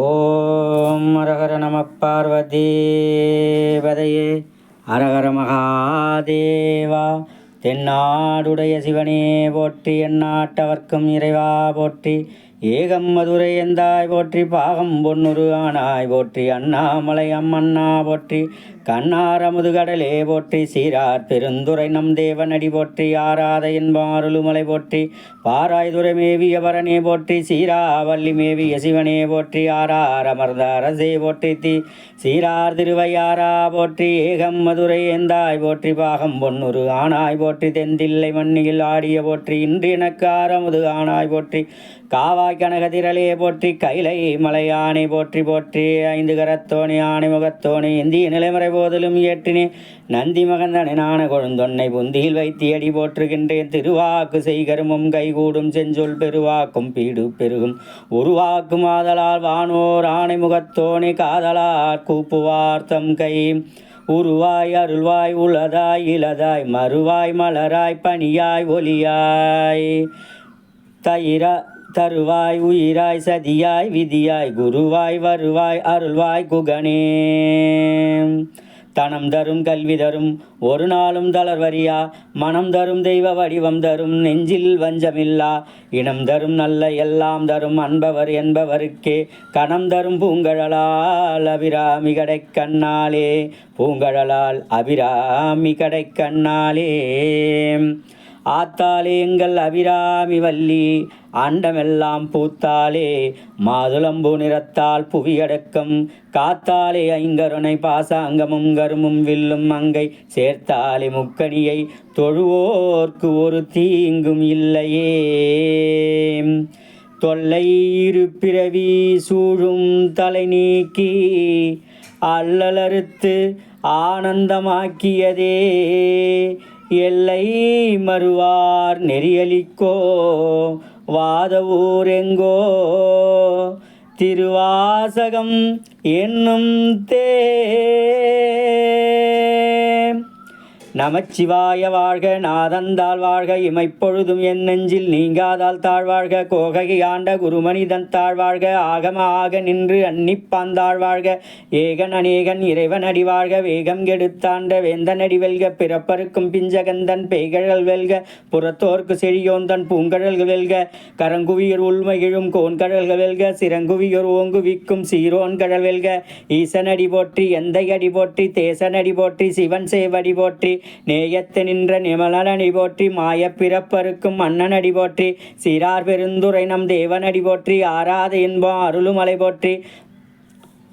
ஓம் அரகர நம பார்வதீபதையே. அரகர மகாதேவா தென்னாடுடைய சிவனே போற்றி எந்நாட்டவர்க்கும் இறைவா போற்றி ஏகம் மதுரை எந்தாய் போற்றி பாகம் பொன்னுரு ஆனாய் போற்றி அண்ணாமலை அம்மண்ணா போற்றி கண்ணார முதுகடலே போற்றி சீரார் பெருந்துரை நம் தேவனடி போற்றி ஆராத என்பாருளுமலை போற்றி பாராய்துரை மேவிய வரனே போற்றி சீராவல்லி மேவிய சிவனே போற்றி ஆரார் அமர்ந்த அரசே போற்றி தி சீரார் திருவையாரா போற்றி ஏகம் மதுரை எந்தாய் போற்றி பாகம் பொன்னுரு ஆனாய் போற்றி தெந்தில்லை மண்ணியில் ஆடிய போற்றி இன்று எனக்கு ஆரமுது ஆனாய் போற்றி காவாய் கனகதிரலே போற்றி கைலை மலையானை போற்றி போற்றி ஐந்து கரத்தோணி ஆணை முகத்தோணி இந்திய நிலைமுறை போதிலும் இயற்றினே. நந்தி மகந்தனை நாண கொழுந்தொன்னை புந்தியில் வைத்தியடி போற்றுகின்றேன். திருவாக்கு செய்கருமும் கைகூடும் செஞ்சொல் பெருவாக்கும் பீடு பெருகும். உருவாக்கும் ஆதலால் வானோர் ஆணை முகத்தோணி காதலார் கூப்புவார்த்தம் கை. உருவாய் அருள்வாய் உளதாய் இளதாய் மறுவாய் மலராய் பனியாய் ஒலியாய். தயிரா தருவாய் உயிராய் சதியாய் விதியாய் குருவாய் வருவாய் அருள்வாய் குகனே. தனம் தரும் கல்வி தரும் ஒரு நாளும் தளர்வரியா மனம் தரும் தெய்வ வடிவம் தரும் நெஞ்சில் வஞ்சமில்லா? இனம் தரும் நல்ல எல்லாம் தரும் அன்பவர் என்பவருக்கே. கணம் தரும் பூங்கழலால் அபிராமி கடை கண்ணாலே. பூங்கழலால் அபிராமி கடை கண்ணாலே. ஆத்தாலே எங்கள் அபிராமி வல்லி ஆண்டமெல்லாம் பூத்தாலே மாதுளம்பூ நிறத்தால் புவியடக்கம் காத்தாலே ஐங்கருணை பாசாங்கமும் கருமும் வில்லும் அங்கை சேர்த்தாலே முக்கணியை. தொழுவோர்க்கு ஒரு தீங்கும் இல்லையே. தொல்லை இருப்பிறவி சூழும் தலை நீக்கி அல்லலறுத்து ஆனந்தமாக்கியதே. எல்லை மறுவார் நெறியலிக்கோ வாத ஊரெங்கோ. திருவாசகம் என்னும் தே நமச்சிவாய வாழ்க நாதந்தால் வாழ்க இமைப்பொழுதும் என் நெஞ்சில் நீங்காதால் தாழ்வாழ்க கோககி ஆண்ட குருமனிதன் தாழ்வாழ்க ஆகம ஆக நின்று அன்னிப்பாந்தாள் வாழ்க ஏகன் அநேகன் இறைவன் அடி வாழ்க வேகம் கெடுத்தாண்ட வேந்தன் அடி வெல்க பிறப்பருக்கும் பிஞ்சகந்தன் பேய்கழல் வெல்க புறத்தோர்க்கு செழியோந்தன் பூங்கழல்கள் வெல்க கரங்குவியர் உள்மகிழும் கோன்கழல்கள் வெல்க சிறங்குவியர் ஓங்குவிக்கும் சீரோன்கழல் வெல்க ஈசனடி போற்றி எந்தை அடி போற்றி தேசனடி போற்றி சிவன் சேவடி போற்றி நேயத்து நின்ற நிமலனடி போற்றி மாய பிறப்பருக்கும் மன்னனடி போற்றி சிறார் பெருந்துரை நம் தேவனடி போற்றி ஆராத இன்பம் அருளுமலை போற்றி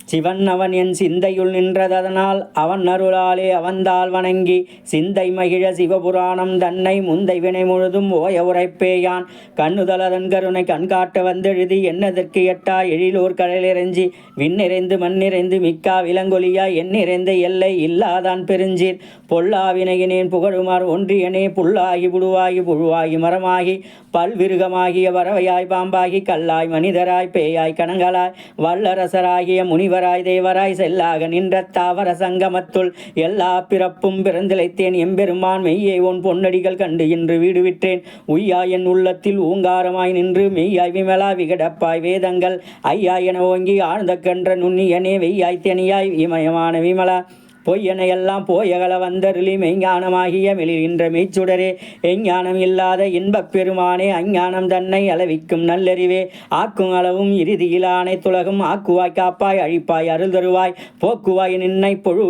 சிவன் அவன் என் சிந்தையுள் நின்றதனால் அவன் அருளாலே அவந்தால் வணங்கி சிந்தை மகிழ சிவபுராணம் தன்னை முந்தை வினை முழுதும் ஓய உரைப்பேயான். கண்ணுதலதன் கருணை கண்காட்ட வந்தெழுதி என்னதற்கு எட்டா? எழிலூர் கடலிறஞ்சி விண்ணிறைந்து மண்ணிறைந்து மிக்கா? விலங்கொலியா? எண்ணிறைந்த எல்லை இல்லாதான் பெருஞ்சீர். பொல்லாவினையினேன் புகழுமார் ஒன்றியனே புல்லாகி புழுவாகி புழுவாகி மரமாகி பல்விருகமாகிய வரவையாய் பாம்பாகி கல்லாய் மனிதராய் பேயாய் கணங்களாய் வல்லரசராகிய முனிவர் சிவராய் தேவராய் செல்லாக நின்ற தாவர சங்கமத்துள் எல்லா பிறப்பும் பிறந்திழைத்தேன். எம்பெருமான் மெய்யை உன் பொன்னடிகள் கண்டு இன்று வீடு விற்றேன். உய்யா என் உள்ளத்தில் ஊங்காரமாய் நின்று மெய்யாய் விமலா விகடப்பாய் வேதங்கள். ஐயா என ஓங்கி ஆழ்ந்த கன்ற நுண்ணியனே வெய்யாய் தெனியாய் இமயமான விமலா. பொய்யன எல்லாம் போயகல வந்தருளி மெய்ஞானமாகிய மெளிகின்ற மெய்ச்சுடரே எஞ்ஞானம் இல்லாத இன்பப் பெருமானே அஞ்ஞானம் தன்னை அளவிக்கும் நல்லறிவே ஆக்கும் அளவும் இறுதியிலானை துலகும் ஆக்குவாய் காப்பாய் அழிப்பாய் அருள் தருவாய் போக்குவாய் நின்னை பொழு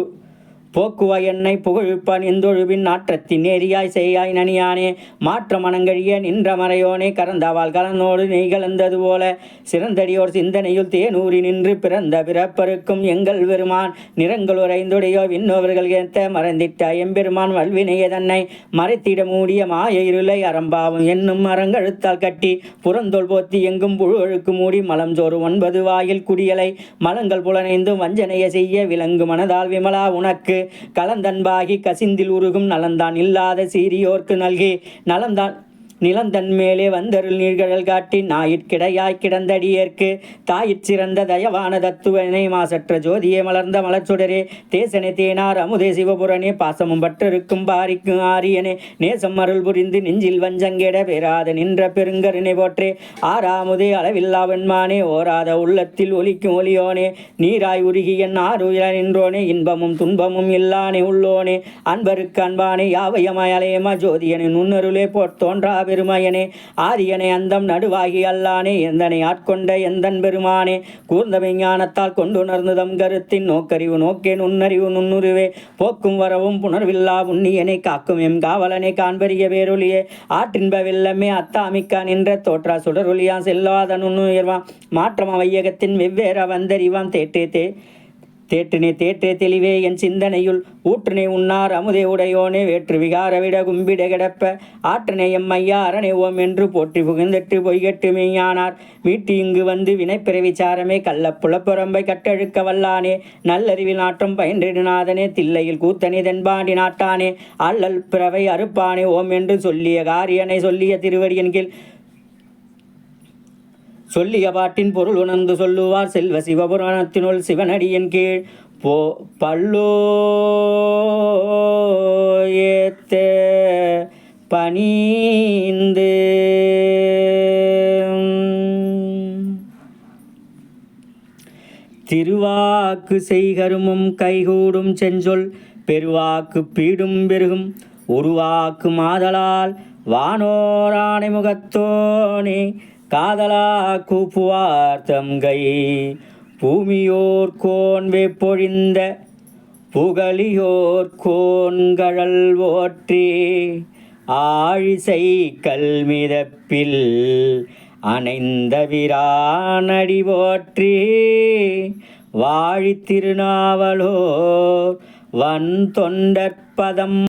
போக்குவ என்னை புகழ்ப்பன் இந்தொழுவின் நாற்றத்தின் நேரியாய் செய்யாய் நனியானே. மாற்ற மனங்கழிய நின்ற மறையோனே. கறந்தவாள் கலனோடு நெய் கலந்தது போல சிறந்தடியோர் சிந்தனையுள் தேனூறி நின்று பிறந்த பிறப்பருக்கும் எங்கள் பெருமான். நிறங்கள் ஐந்துடையோ விண்ணோவர்கள் ஏத்த மறந்திட்ட எம்பெருமான் வல்வினைய தன்னை மறைத்திட மூடிய மாய இருளை அறம்பாவும் என்னும் மரங்கழுத்தால் கட்டி புறந்தோல் போத்தி எங்கும் புழு அழுக்கு மூடி மலம் சோறு ஒன்பது வாயில் குடியலை. மலங்கள் புலனைந்தும் வஞ்சனைய செய்ய விலங்கு மனதால் விமலா உனக்கு. கலந்தன்பாகி கசிந்தில் உருகும் நலந்தான் இல்லாத சீரியோர்க்கு நல்கி நலந்தான் நிலந்தன் மேலே வந்தருள் நீர்கடல் காட்டி ஞாயிற்கிடையாய் கிடந்தடியேற்கு தாயிற் சிறந்த தயவான தத்துவனை மாசற்ற ஜோதியே மலர்ந்த மலர்ச்சுடரே. தேசனே தேனார் அமுதே சிவபுரனே பாசமும் பற்றிருக்கும் பாரிக்கும் ஆரியனே. நேசம் அருள் புரிந்து நெஞ்சில் வஞ்சங்கெட பெறாத நின்ற பெருங்கருணை போற்றே. ஆறாமுதே அளவில்லா வெண்மானே ஓராத உள்ளத்தில் ஒலிக்கும் ஒலியோனே. நீராய் உருகி என் நின்றோனே இன்பமும் துன்பமும் இல்லானே உள்ளோனே. அன்பருக்கு அன்பானே யாவையமாய் அலையமா ஜோதியனின் நுண்ணருளே போற் தோன்றா பெருமையனே ஆரியனே அந்தம் நடுவாகி அல்லானே எந்தனை ஆட்கொண்ட எந்தன் பெருமானே கூர்ந்த விஞ்ஞானத்தால் கொண்டுணர்ந்ததம் கருத்தின் நோக்கறிவு நோக்கே நுண்ணறிவு நுண்ணுருவே போக்கும் வரவும் புணர்வில்லா உன்னியனை காக்கும் எம் காவலனை காண்பறிய பேரொழியே ஆற்றின்ப வெள்ளமே அத்தாமிக்கா நின்ற தோற்றா சுடரொளியா செல்லாத நுண்ணுயர்வான் மாற்றம் வையகத்தின் வெவ்வேறு வந்தறிவான் தேற்றே தே தேற்றினே தேற்றே தெளிவே என் சிந்தனையுள். ஊற்றினை உன்னார் அமுதே உடையோனே வேற்று விகார விட கும்பிட கிடப்ப. ஆற்றினை எம்மையா அரணை ஓம் என்று போற்றி புகுந்தெட்டு பொய்கட்டு மெய்யானார். மீட்டு இங்கு வந்து வினைப்பிறவி சாரமே கள்ள புலப்புறம்பை கட்டழுக்க வல்லானே. நல்லறிவில் நாட்டம் பயின்றிடுநாதனே தில்லையில் கூத்தனே தென்பாண்டி நாட்டானே. அல்லல் பிறவை அறுப்பானே ஓம் என்று சொல்லிய காரியனை சொல்லிய திருவடியின் கீழ். சொல்லிய பாட்டின் பொருள் உணர்ந்து சொல்லுவார் செல்வ சிவபுராணத்தினுள் சிவனடியின் கீழ் போ பல்லோ பணிந்து. திருவாக்கு செய்கருமும் கைகூடும் செஞ்சொல் பெருவாக்கு பீடும் பெருகும் உருவாக்கு மாதலால் வானோராணை முகத்தோனே காதலா கூப்புவார் தம்கை பூமியோர் கோன் வெப்பொழிந்த புகழியோர் கோன்கழல் ஓற்றி. ஆழிசை கல்மிதப்பில் அணைந்த விரானடி போற்றி வாழித்திருநாவலோ வன் தொண்டற்பதம்